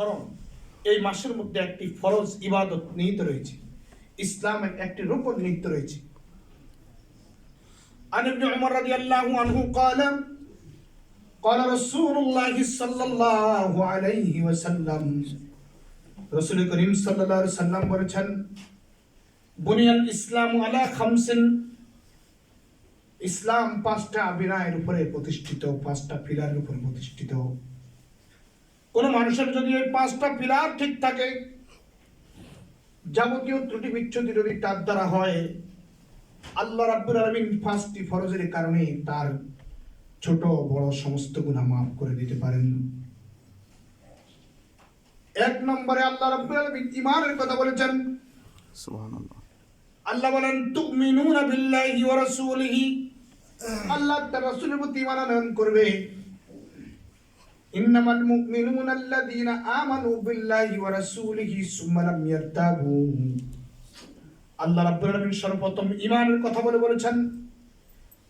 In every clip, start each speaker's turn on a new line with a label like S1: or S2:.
S1: মহরম এই মাসের মধ্যে একটি ফরজ ইবাদত নিহিত রয়েছে ইসলামের একটি রূপন নিহিত রয়েছে عن ابن عمر رضي الله عنه قال قال رسول الله صلى الله عليه وسلم রসুল করিম সাল্লাল্লাহু আলাইহি সাল্লাম বলেছেন বুনিয়াল ইসলাম আলা খামসিন ইসলাম পাঁচটা বিনায়ের উপরে প্রতিষ্ঠিত পাঁচটা পিলারের উপরে প্রতিষ্ঠিত কোন মানুষের যদি এই পাঁচটা পিলার ঠিক থাকে যাবতীয় ত্রুটি বিচ্ছুতি যদি তার দ্বারা হয় আল্লাহ রাব্বুল আলামিন পাঁচটি ফরজের কারণে তার ছোট বড় সমস্ত গুনাহ মাফ করে দিতে পারেন। এক নম্বরে আল্লাহ রাব্বুল আলামিন ঈমানের কথা বলেছেন।
S2: সুবহানাল্লাহ।
S1: আল্লাহ বলেন তুমিনুনা বিল্লাহি ওয়া রাসূলিহি। আল্লাহ তার রাসূলের প্রতি ঈমান আনয়ন করবে। মুমিনুনা আল্লাযীনা আমানু বিল্লাহি ওয়া রাসূলিহি সুম্মা লাম ইয়ারতাবু আল্লাহ রাব্বুল আলামিন সর্বপ্রথম ঈমানের কথা বলে বলেছেন,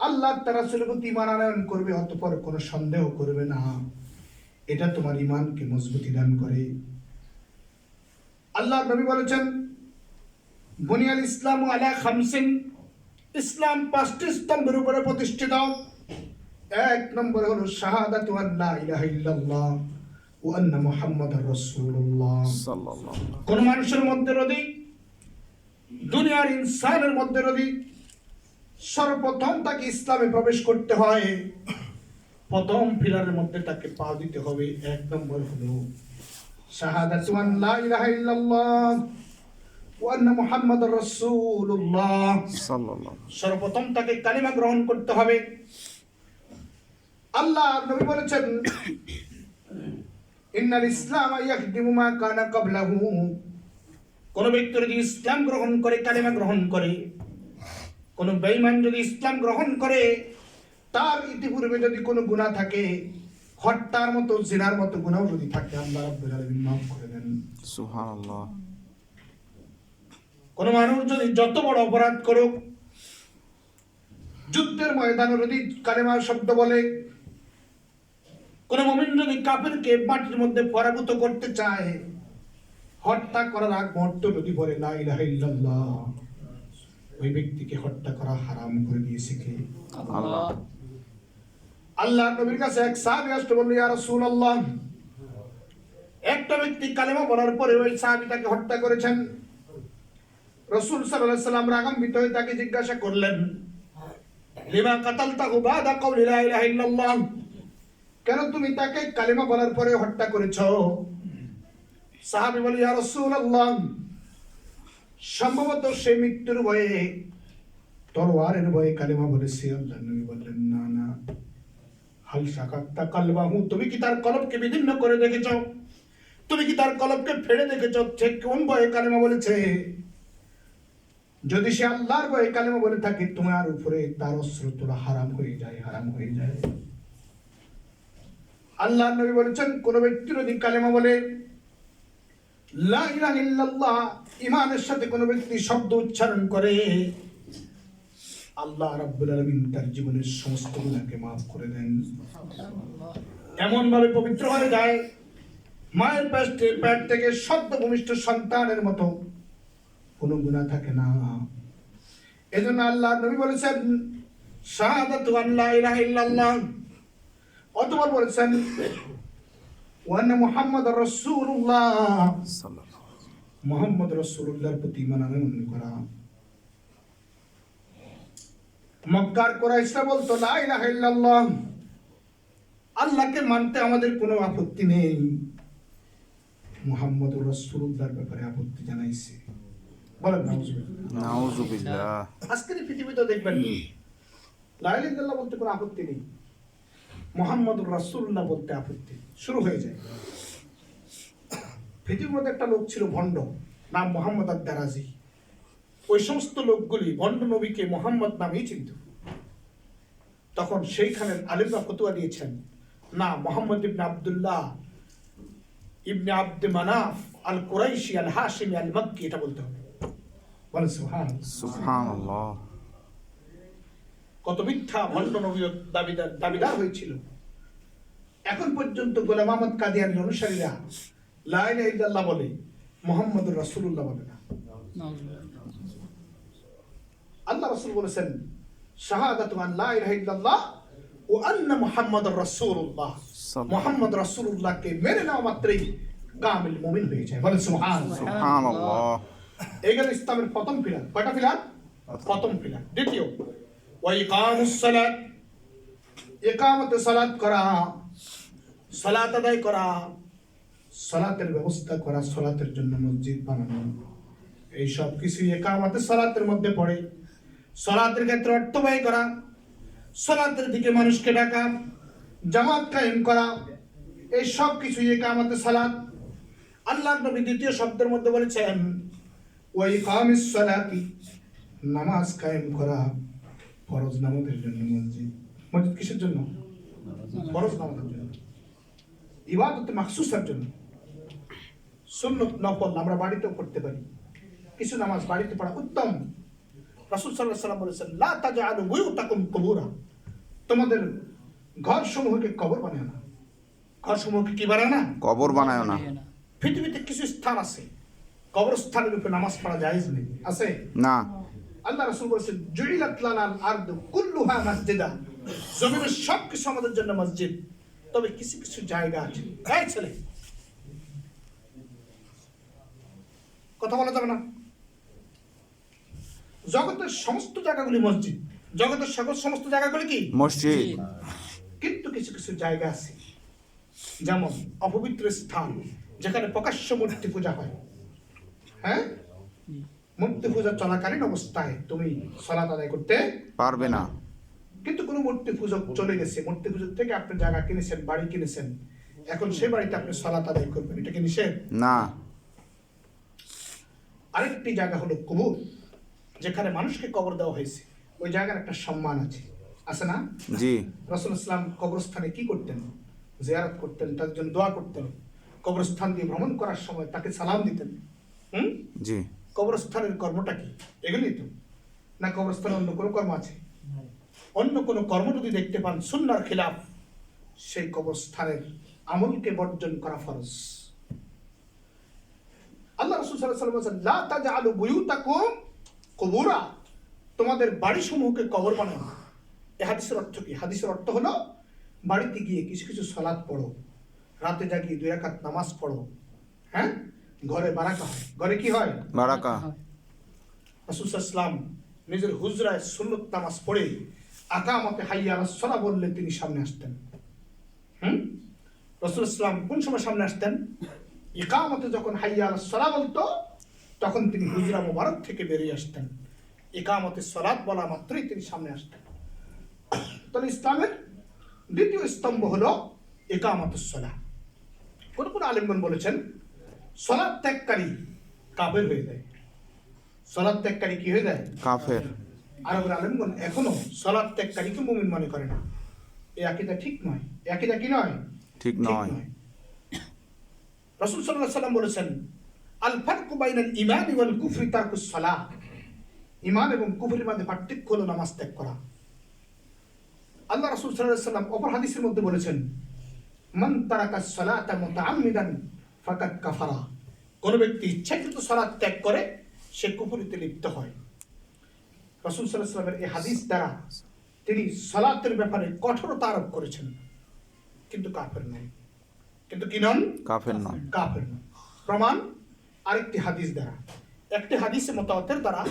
S1: আল্লাহ তার রাসূলের প্রতি ঈমান আনয়ন করবে, অতঃপর কোনো সন্দেহ করবে না। এটা তোমার ঈমানকে মজবুতি দান করে। আল্লাহ নবী বলেছেন বুনিয়াল ইসলাম আলা খামসিন ইসলাম পাঁচটি স্তম্ভের উপরে প্রতিষ্ঠিত। এক নম্বর হলো শাহাদাতু আল্লাহ ইলাহা ইল্লাল্লাহ ওয়া আন্না মুহাম্মাদার রাসূলুল্লাহ।
S2: সাল্লাল্লাহু
S1: কোন মানুষের মধ্যে যদি দুনিয়ার ইনসানের মধ্যে যদি সর্বপ্রথম তাকে ইসলামে প্রবেশ করতে হয়। প্রথম ফিলারের মধ্যে তাকে পা দিতে হবে। এক নম্বর হলো শাহাদাতু আন লা ইলাহা ইল্লাল্লাহ ওয়া আন্না মুহাম্মাদার রাসূলুল্লাহ।
S2: সাল্লাল্লাহু
S1: সর্বপ্রথম তাকে কালিমা গ্রহণ করতে হবে। আল্লাহ নবী বলেছেন ইন্নাল ইসলাম ইয়াখদিমু মা কানা ক্বাবলাহু। কোন ব্যক্তি যদি ইসলাম গ্রহণ করে কালিমা গ্রহণ করে কোন বেঈমান যদি ইসলাম গ্রহণ করে তার ইতিপূর্বে যদি কোনো গুনাহ থাকে হত্যার মতো জিনার মতো গুনাহ যদি থাকে আল্লাহ রাব্বুল আলামিন মাফ করে দেন।
S2: সুবহানাল্লাহ।
S1: কোন মানুষ যদি যত বড় অপরাধ করুক যুদ্ধের ময়দানে যদি কালেমার শব্দ বলে কোন মমিন যদি কাফেরকে মাটির মধ্যে পরাভূত করতে চায়। হত্যা করার আগ মুহূর্ত যদি বলে লা ইলাহা ইল্লাল্লাহ ওই ব্যক্তিকে হত্যা করা হারাম করে দিয়েছে কে?
S2: আল্লাহ।
S1: আল্লাহ নবীর কাছে এক সাহাবী আসতে বলল ইয়া রাসূলুল্লাহ একটা ব্যক্তি কালেমা বলার পরে ওই সাহাবীটাকে হত্যা করেছেন। রসুল সাল্লাল্লাহু আলাইহি সাল্লাম রাগান্বিত হয়ে তাকে জিজ্ঞাসা করলেন লিমা কাতালতাহু বাদা কাউলি লা ইলাহা ইল্লাল্লাহ কেন তুমি তাকে কালেমা বলার পরে হত্যা করেছ? সাহাবী বলে, ইয়া রাসূলুল্লাহ, সম্ভবত সে মৃত্যুর ভয়ে, তলোয়ারের ভয়ে কালেমা বলেছে। আল্লাহ নবী বললেন, না না, হাল সাকাত্তা কালবাহু, তুমি কি তার কলবকে বিদীর্ণ করে দেখেছ? তুমি কি তার কলবকে ফেড়ে দেখেছ? সে কোন ভয়ে কালেমা বলেছে? যদি সে আল্লাহর ভয়ে কালেমা বলে থাকে, তোমার উপরে তার অস্ত্র তোলা হারাম হয়ে যায়, হারাম হয়ে যায়। আল্লাহ নবী বলেছেন, কোন ব্যক্তি যদি কালেমা বলে ইমানের সাথে কোন ব্যক্তি শব্দ উচ্চারণ করে, আল্লাহ রাব্বুল আলামিন তার জীবনের সমস্ত গুনাহকে মাফ করে দেন। এমন ভাবে পবিত্র হয়ে যায়, মায়ের পেটে পেট থেকে সদ্য ভূমিষ্ঠ সন্তানের মতো কোনো গুণা থাকে না। এজন্য আল্লাহ নবী বলেছেন, শাহাদাতু আন লা ইলাহা ইল্লাল্লাহ অতবার বলেছেন? রাসূলুল্লাহ।
S2: সাল্লাল্লাহু
S1: মোহাম্মদ রসুল্লাহর প্রতি ইমান আনয়ন করা। মক্কার কোরাইশরা বলতো লা ইলাহা ইল্লাল্লাহ। আল্লাহকে মানতে আমাদের কোনো আপত্তি নেই। মুহাম্মদ রসুল্লাহর ব্যাপারে আপত্তি জানাইছে। বলেন নাউজুবিল্লাহ। আজকের পৃথিবীতে দেখবেন লা ইলাহা ইল্লাল্লাহ বলতে কোনো আপত্তি নেই। মোহাম্মদ রাসূলুল্লাহ বলতে আপত্তি। শুরু হয়ে যায়। পৃথিবীর মধ্যে একটা লোক ছিল ভণ্ড, নাম মোহাম্মদ আদ-দারাজি। ওই সমস্ত লোকগুলি ভণ্ড নবীকে মোহাম্মদ নামেই চিনত। তখন সেইখানের আলিমরা ফতুয়া দিয়েছেন, না, মোহাম্মদ ইবনে আব্দুল্লাহ, ইবনে আব্দে মানাফ আল কুরাইশি আল হাশিমি আল মক্কি এটা বলতে হবে। বলেন, সুবহানাল্লাহ।
S2: সুবহানাল্লাহ।
S1: কত মিথ্যা ভণ্ড নবী দাবিদার দাবিদার হয়েছিল। এখন পর্যন্ত গোলাম আহমদ কাদিয়ানির অনুসারীরা লা ইলাহা ইল্লাল্লাহ বলে মোহাম্মদুর রাসূলুল্লাহ বলে না। আল্লাহ রাসূল বলেছেন শাহাদাতু আন লা ইলাহা ইল্লাল্লাহ ও আন্না মুহাম্মাদুর রাসূলুল্লাহ। মুহাম্মদ রাসূলুল্লাহকে মেনে নেওয়া মাত্রই কামিল মুমিন হয়ে যায়। বলেন সুবহানাল্লাহ
S2: সুবহানাল্লাহ।
S1: এই গেল ইসলামের প্রথম কয়টা প্রথম। দ্বিতীয় সালাত ইকামতে সালাত করা সালাত আদায় করা সালাতের ব্যবস্থা করা সালাতের জন্য মসজিদ বানানো এই সব কিছু একামতে সালাতের মধ্যে পড়ে সালাতের ক্ষেত্রে অর্থ ব্যয় করা সালাতের দিকে মানুষকে ডাকা জামাত কায়েম করা এই সব কিছু একামতে সালাত আল্লাহ নবী দ্বিতীয় শব্দের মধ্যে বলেছেন ওই কামিস সালাতি নামাজ কায়েম করা ফরজ নামাজের জন্য মসজিদ মসজিদ কিসের জন্য? ফরজ নামাজের জন্য। ইবাদত মাখসুসের জন্য। সুন্নত নফল আমরা বাড়িতেও করতে পারি। কিছু নামাজ বাড়িতে পড়া উত্তম। রাসূল সাল্লাল্লাহু আলাইহি সাল্লাম বলেছেন লা তাজআলু বুয়ুতাকুম কুবুরা। তোমাদের ঘর সমূহকে কবর বানায় না। ঘর সমূহকে কি বানায় না?
S2: কবর বানায় না।
S1: পৃথিবীতে কিছু স্থান আছে। কবরস্থানের উপরে নামাজ পড়া জায়েজ নেই। আছে?
S2: না।
S1: আল্লাহ রাসূল বলেছেন জুইলাত লানাল আরদু কুল্লুহা মাসজিদা। জমিনের সব কিছু আমাদের জন্য মসজিদ। তবে কিছু কিছু জায়গা আছে। এই ছেলে। কথা বলা যাবে না। জগতের সমস্ত জায়গাগুলি মসজিদ। জগতের সকল সমস্ত জায়গাগুলি কি?
S2: মসজিদ।
S1: কিন্তু কিছু কিছু জায়গা আছে যেমন অপবিত্র স্থান যেখানে প্রকাশ্য মূর্তি পূজা হয়। হ্যাঁ? মূর্তি পূজা চলাকালীন অবস্থায় তুমি সলাত আদায় করতে
S2: পারবে না।
S1: কিন্তু কোনো মূর্তি পূজক চলে গেছে। মূর্তি পূজক থেকে আপনি জায়গা কিনেছেন বাড়ি কিনেছেন। এখন সেই বাড়িতে আপনি সলাত আদায় করবেন। এটা কি নিষেধ?
S2: না।
S1: আরেকটি জায়গা হলো কবর যেখানে মানুষকে কবর দেওয়া হয়েছে। ওই জায়গার একটা সম্মান আছে। আছে না?
S2: জি।
S1: রসুল ইসলাম কবরস্থানে কি করতেন? জিয়ারত করতেন তার জন্য দোয়া করতেন। কবরস্থান দিয়ে ভ্রমণ করার সময় তাকে সালাম দিতেন। হুম?
S2: জি।
S1: কবরস্থানের কর্মটা কি? এগুলি তো। না কবরস্থানে অন্য কোনো কর্ম আছে? অন্য কোনো কর্ম যদি দেখতে পান সুন্নার খিলাফ সেই কবরস্থানের আমলকে বর্জন করা ফরজ। আল্লাহ রসুল ওয়াসাল্লাম বলেছেন লা তাজআলু বুয়ুতাকুম কুবুরা। তোমাদের বাড়ি সমূহকে কবর বানাও। না। এই হাদিসের অর্থ কি? হাদিসের অর্থ হলো বাড়িতে গিয়ে কিছু কিছু সালাত পড়ো। রাতে জাগিয়ে দুই রাকাত নামাজ পড়ো। হ্যাঁ? ঘরে বারাকা হয়। ঘরে কি হয়?
S2: বারাকা।
S1: রাসুসাল্লাম নিজের হুজরায় সুন্নত নামাজ পড়ে আকামতে হাইয়া সলা বললে তিনি সামনে আসতেন। হুম? রসুল ইসলাম কোন সময় সামনে আসতেন? ইকামতে যখন হাইয়া সলা বলতো তখন তিনি হুজরা মোবারক থেকে বেরিয়ে আসতেন। ইকামতে সলাৎ বলা মাত্রই তিনি সামনে আসতেন। তাহলে ইসলামের দ্বিতীয় স্তম্ভ হলো একামত সলা কোন কোন আলিমগণ বলেছেন সলাৎ ত্যাগকারী কাবের হয়ে যায়। সলাৎ ত্যাগকারী কি হয়ে যায়?
S2: কাফের।
S1: আরবের আলেমগণ এখনও সলাৎ ত্যাগকারীকে মুমিন মনে করে না। এই আকিদা ঠিক নয়। এই আকিদা কি নয়?
S2: ঠিক নয়।
S1: রাসূল আলাইহি সাল্লাম বলেছেন আল ফারকু বাইনাল ঈমান ওয়াল কুফরি তারকুস সালাহ ঈমান এবং কুফরির মধ্যে পার্থক্য হলো নামাজ ত্যাগ করা। আল্লাহ রাসূল সাল্লাল্লাহু আলাইহি সাল্লাম অপর হাদিসের মধ্যে বলেছেন মান তারাকা সালাতা মুতাআম্মিদান ফাকাদ কাফারা। কোন ব্যক্তি ইচ্ছাকৃত সালাত ত্যাগ করে সে কুফরিতে লিপ্ত হয়। রাসূল সাল্লামের এই হাদিস দ্বারা তিনি সালাতের ব্যাপারে কঠোরতা আরোপ করেছেন। কিন্তু কাফের নয়। কিন্তু কি নন?
S2: কাফের নয়।
S1: কাফের নয়। প্রমাণ আরেকটি হাদিস দ্বারা। একটি হাদিসের মোতাবতের দ্বারা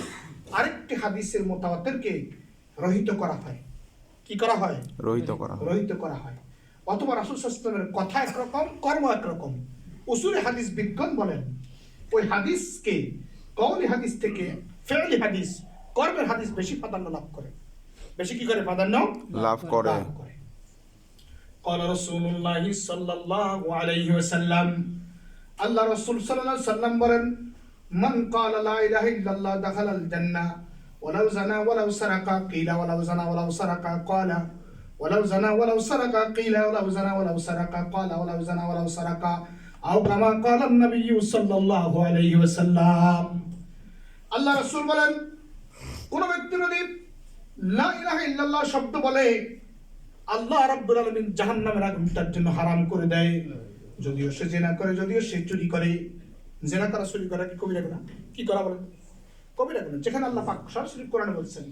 S1: আরেকটি হাদিসের মোতাবতেরকে রহিত করা হয়। কি করা হয়?
S2: রহিত করা হয়।
S1: রহিত করা হয়। অথবা রাসুল সাল্লামের কথা একরকম কর্ম একরকম। উসুলে হাদিস বিজ্ঞান বলেন ওই হাদিসকে কৌলি হাদিস থেকে ফেরলি হাদিস কর্মের হাদিস বেশি প্রাধান্য লাভ করে বেশি কি করে প্রাধান্য
S2: লাভ করে
S1: লাভ করে قال رسول الله صلى الله عليه وسلم আল্লাহ রাসূল সাল্লাল্লাহু আলাইহি সাল্লাম বলেন মান قال لا اله الا الله دخل الجنه ولو زنا ولو سرق قيل ولو زنا ولو سرق قال ولو زنا ولو سرق قيل ولو زنا ولو سرق قال ولو زنا ولو سرق আও কামা কালাম নবী সাল্লাল্লাহু আলাইহি ওয়াসাল্লাম। আল্লাহ রাসূল বলেন, কোন ব্যক্তি যদি লা ইলাহা ইল্লাল্লাহ শব্দ বলে, আল্লাহ রাব্বুল আলামিন জাহান্নামের আগুন তার জন্য হারাম করে দেয়। যদিও সে জেনা করে, যদিও সে চুরি করে। জেনা করা, চুরি করা কি কবিরা গুনাহ? কি করা বলেন? কবিরা গুনাহ। যেখানে আল্লাহ পাক সরাসরি কোরআনে বলছেন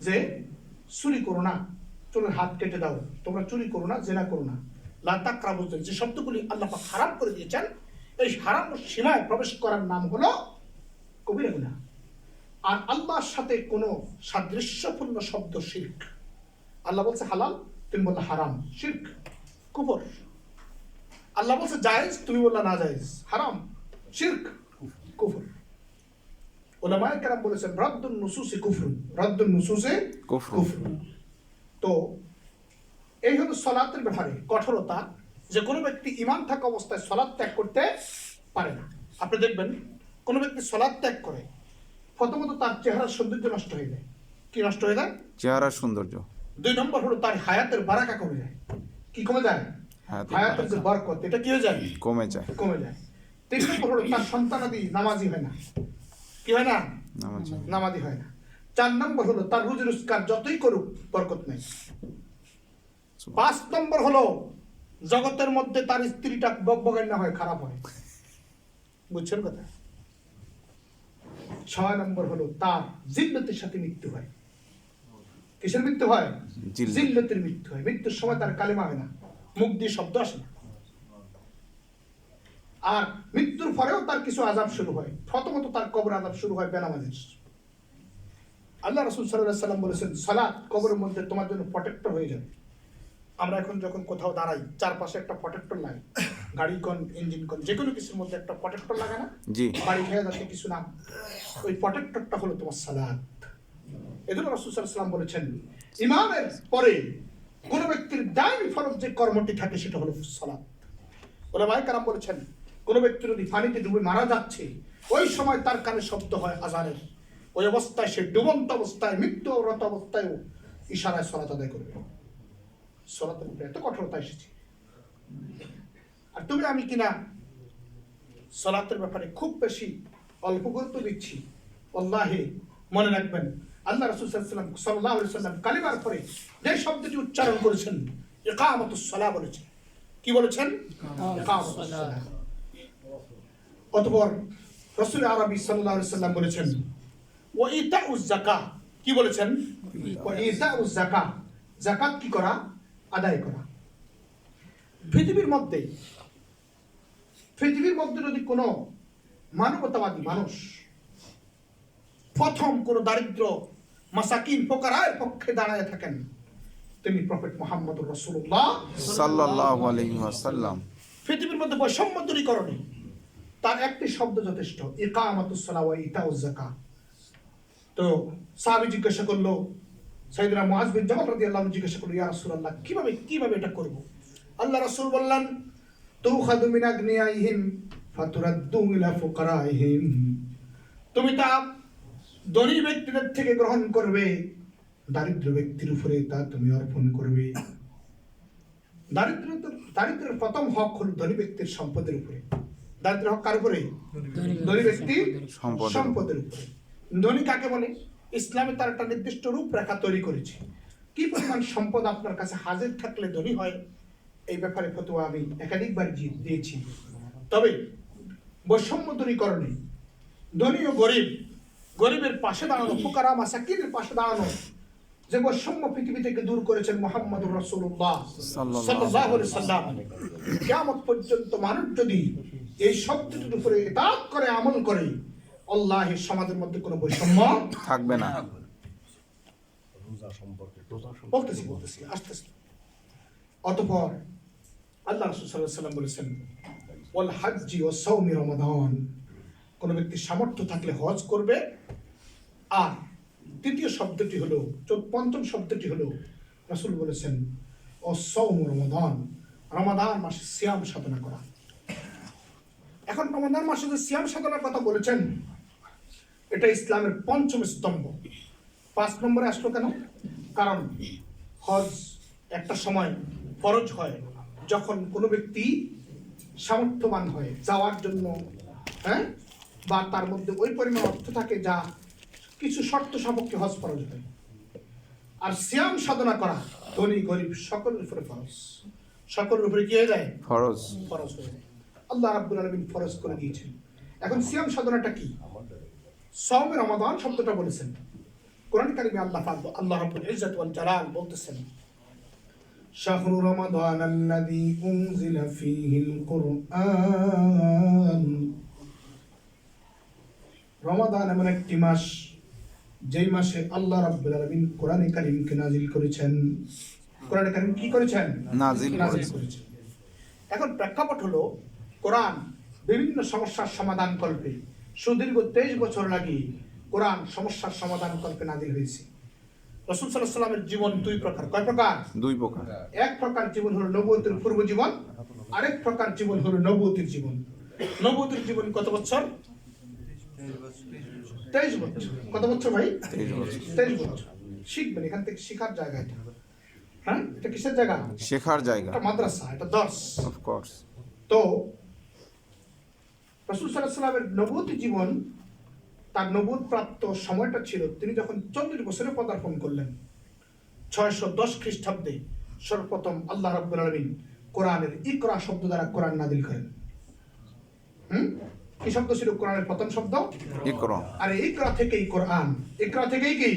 S1: যে, চুরি করো না চুরির হাত কেটে দাও। তোমরা চুরি করো না, জেনা করো না। লাতাকরা বলছেন যে শব্দগুলি আল্লাহ হারাম করে দিয়েছেন এই হারাম সীমায় প্রবেশ করার নাম হলো কবিরা গুণা। আর আল্লাহর সাথে কোনো সাদৃশ্যপূর্ণ শব্দ শির্ক। আল্লাহ বলছে হালাল তুমি বললে হারাম। শির্ক কুফর। আল্লাহ বলছে জায়েজ তুমি বললা না জায়েজ। হারাম শির্ক কুফর। ওলামায়ে কেরাম বলেছেন রদ্দুন নুসুসে কুফরুন রদ্দুন নুসুসে
S2: কুফর।
S1: কুফরুন। তো এই হলো সলাতের ব্যাপারে কঠোরতা। যে কোনো ব্যক্তি ইমান থাকা অবস্থায় সলাদ ত্যাগ করতে পারে না। আপনি দেখবেন কোনো ব্যক্তি সলাৎ ত্যাগ করে প্রথমত তার চেহারার সৌন্দর্য নষ্ট হয়ে যায়। কি নষ্ট হয়ে যায়?
S2: চেহারার সৌন্দর্য।
S1: দুই নম্বর হলো তার হায়াতের বারাকা কমে যায়। কি কমে যায়?
S2: হায়াতের
S1: যে বরকত এটা কি হয়ে যায়?
S2: কমে যায়।
S1: কমে যায়। তিন নম্বর হলো তার সন্তানাদি নামাজি হয় না। কি হয় না?
S2: নামাজ
S1: নামাজি হয় না। চার নম্বর হলো তার রুজি রোজগার যতই করুক বরকত নেই। পাঁচ নম্বর হলো জগতের মধ্যে তার স্ত্রীটা বকবগান না হয় খারাপ হয়। বুঝছেন কথা? ছয় নম্বর হলো তার জিল্লতের সাথে মৃত্যু হয়। কিসের মৃত্যু হয়?
S2: জিল্লত।
S1: জিল্লতের মৃত্যু হয়। মৃত্যুর সময় তার কালেমা হয় না মুখ দিয়ে শব্দ আসে না। আর মৃত্যুর পরেও তার কিছু আজাব শুরু হয়। প্রথমত তার কবর আজাব শুরু হয় বেনামাজির। আল্লাহ রসুল সাল্লাহ সাল্লাম বলেছেন সালাত কবরের মধ্যে তোমার জন্য প্রটেক্টর হয়ে যাবে। আমরা এখন যখন কোথাও দাঁড়াই চারপাশে একটা প্রটেক্টর লাগে গাড়ি কোন ইঞ্জিন কোন যে কোনো কিছুর মধ্যে একটা প্রটেক্টর লাগে না?
S2: জি।
S1: বাড়ি খেয়ে যাচ্ছে কিছু নাম ওই প্রটেক্টরটা হলো তোমার সালাদ এজন্য রসুল সাল্লাম বলেছেন ইমামের পরে কোন ব্যক্তির দায়নি ফরজ যে কর্মটি থাকে সেটা হলো ওরা ভাই কারাম বলেছেন কোন ব্যক্তি যদি পানিতে ডুবে মারা যাচ্ছে ওই সময় তার কানে শব্দ হয় আজানের। ওই অবস্থায় সে ডুবন্ত অবস্থায় মৃত্যুরত অবস্থায় ইশারায় সলাত আদায় করবে। সলাতের উপরে এত কঠোরতা এসেছে। আর তুমি আমি কিনা সলাতের ব্যাপারে খুব বেশি অল্প গুরুত্ব দিচ্ছি আল্লাহে মনে রাখবেন আল্লাহ রসুল সাল্লাম সাল্লাহ সাল্লাম কালিমার পরে যে শব্দটি উচ্চারণ করেছেন একামতুস সালাহ বলেছেন। কি বলেছেন? অতপর রসুল আরবি সাল্লাহ সাল্লাম বলেছেন ও ইতা উজ জাকা কি বলেছেন? ও ইতা উজ জাকা জাকাত কি করা? আদায় করা। পৃথিবীর মধ্যে পৃথিবীর মধ্যে যদি কোনো মানবতাবাদী মানুষ প্রথম কোন দারিদ্র মাসাকিন ফোকারায়ের পক্ষে দাঁড়ায় থাকেন তিনি প্রফেট মোহাম্মদ রসুল্লাহ
S2: সাল্লাল্লাহু আলাইহি ওয়াসাল্লাম।
S1: পৃথিবীর মধ্যে বৈষম্য দূরীকরণে তার একটি শব্দ যথেষ্ট ইকামাতুসসালাহ ওয়া ইতাউজ যাকাত। তো সাহাবী জিজ্ঞাসা করল সাইয়েদনা মুআজ বিন জাবাল রাদিয়াল্লাহু জিজ্ঞাসা করল ইয়া রাসূলুল্লাহ কীভাবে কীভাবে এটা করব? আল্লাহ রাসূল বললেন তুখাদু মিন আগনিয়াইহিম ফাতুরাদ্দু ইলা ফুকারাইহিম। তুমি তা ধনী ব্যক্তিদের থেকে গ্রহণ করবে দারিদ্র ব্যক্তির উপরে তা তুমি অর্পণ করবে। দারিদ্র দারিদ্রের প্রথম হক হল ধনী ব্যক্তির সম্পদের উপরে। দারিদ্র হক কার উপরে? ধনী ব্যক্তি
S2: সম্পদের
S1: উপরে। ধনী কাকে বলে? ইসলামে তার একটা নির্দিষ্ট রূপরেখা তৈরি করেছে। কি পরিমাণ সম্পদ আপনার কাছে হাজির থাকলে ধনী হয় এই ব্যাপারে ফতোয়া আমি একাধিকবার দিয়েছি। তবে বৈষম্য দূরীকরণে ধনী ও গরিব গরিবের পাশে দাঁড়ানো ফুকারা মাসাকিনের পাশে দাঁড়ানো যে বৈষম্য পৃথিবী থেকে দূর করেছেন মোহাম্মদ রসুল্লাহ সাল্লাম কিয়ামত পর্যন্ত মানুষ যদি এই শব্দটির উপরে ইতাআত করে আমল করে আল্লাহ সমাজের মধ্যে কোনো বৈষম্য
S2: থাকবে না।
S1: বলতেছি বলতেছি আসতেছি। অতঃপর আল্লাহ রাসূল সাল্লাম বলেছেন ওয়াল হাজ্জি ওয়া সাওমি রমাদান। কোন ব্যক্তি সামর্থ্য থাকলে হজ করবে। আর তৃতীয় শব্দটি হলো পঞ্চম শব্দটি হলো রাসূল বলেছেন ও সৌম রমাদান। রমাদান মাসে সিয়াম সাধনা করা। এখন রমাদান মাসে যে সিয়াম সাধনার কথা বলেছেন এটা ইসলামের পঞ্চম স্তম্ভ। পাঁচ নম্বরে আসলো কেন? কারণ হজ একটা সময় ফরজ হয় যখন কোনো ব্যক্তি সামর্থ্যবান হয় যাওয়ার জন্য হ্যাঁ? বা তার মধ্যে ওই পরিমাণ অর্থ থাকে যা কিছু শর্ত সাপেক্ষে হজ ফরজ হয়। আর সিয়াম সাধনা করা ধনী গরিব সকলের উপরে ফরজ। সকলের উপরে কি হয়ে যায়?
S2: ফরজ।
S1: ফরজ হয়ে যায়। আল্লাহ রাব্বুল আলামিন ফরজ করে দিয়েছেন। এখন সিয়াম সাধনাটা কি? সওমে রমাদান শব্দটা বলেছেন। কোরআন কারিমে আল্লাহ পাক আল্লাহ রাব্বুল ইজ্জত ওয়াল জালাল বলতেছেন শাহরু রমাদান আল্লাযী উনজিলা ফীহিল কুরআন। রমাদান এমন একটি মাস যেই মাসে আল্লাহ রাব্বুল আলামিন কোরআনে কারিমকে নাজিল করেছেন। কোরআনে কারিম কি করেছেন?
S2: নাজিল। করেছেন।
S1: এখন প্রেক্ষাপট হলো কোরআন বিভিন্ন সমস্যার সমাধান কল্পে। সুদীর্ঘ তেইশ বছর লাগিয়ে কোরআন সমস্যার সমাধান কল্পে নাজিল হয়েছে রসুল সাল্লাহ সাল্লামের জীবন দুই প্রকার। কয় প্রকার?
S2: দুই প্রকার।
S1: এক প্রকার জীবন হলো নবুয়তের পূর্ব জীবন আরেক প্রকার জীবন হলো নবুয়তের জীবন। নবুয়তের জীবন কত বছর? তেইশ বছর। কত বছর ভাই?
S2: তেইশ বছর।
S1: শিখবেন এখান থেকে শিখার জায়গা এটা। হ্যাঁ? এটা কিসের জায়গা?
S2: শেখার জায়গা।
S1: মাদ্রাসা এটা দর্শ
S2: অফকোর্স
S1: তো রসুল সাল্লাহ সাল্লামের নবতী জীবন তার নবুত প্রাপ্ত সময়টা ছিল তিনি যখন চল্লিশ বছরে পদার্পণ করলেন ছয়শো দশ খ্রিস্টাব্দে সর্বপ্রথম আল্লাহ রাব্বুল আলমিন কোরআনের ইকরা শব্দ দ্বারা কোরআন নাদিল করেন। হুম? কি শব্দ ছিল কোরআনের প্রথম শব্দ?
S2: ইকরা।
S1: আর ইকরা থেকেই কোরআন। ইকরা থেকেই কি?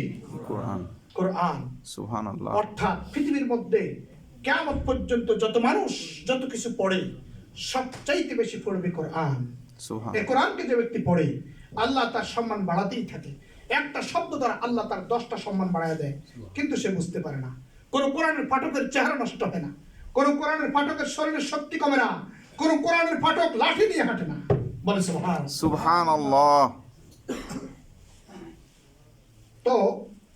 S2: কোরআন।
S1: কোরআন। অর্থাৎ পৃথিবীর মধ্যে কেমন পর্যন্ত যত মানুষ যত কিছু পড়ে সবচাইতে বেশি পড়বে কোরআন। এই কোরআনকে যে ব্যক্তি পড়ে আল্লাহ তার সম্মান বাড়াতেই থাকে। একটা শব্দ দ্বারা আল্লাহ তার দশটা সম্মান বাড়ায় দেয় কিন্তু সে বুঝতে পারে না। কোন কোরআনের পাঠকের চেহারা নষ্ট হয় না। কোন কোরআনের পাঠকের শরীরের শক্তি কমে না। কোন কোরআনের পাঠক লাঠি নিয়ে হাঁটে না। বলে
S2: সুবহান আল্লাহ
S1: তো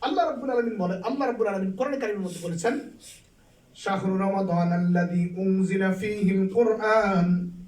S1: আল্লাহ রাব্বুল আলামিন বলে আল্লাহ রাব্বুল আলামিন কোরআন কারীমের মধ্যে বলেছেন শাহরু রমাদান আল্লাযী উনজিলা ফীহিল কুরআন।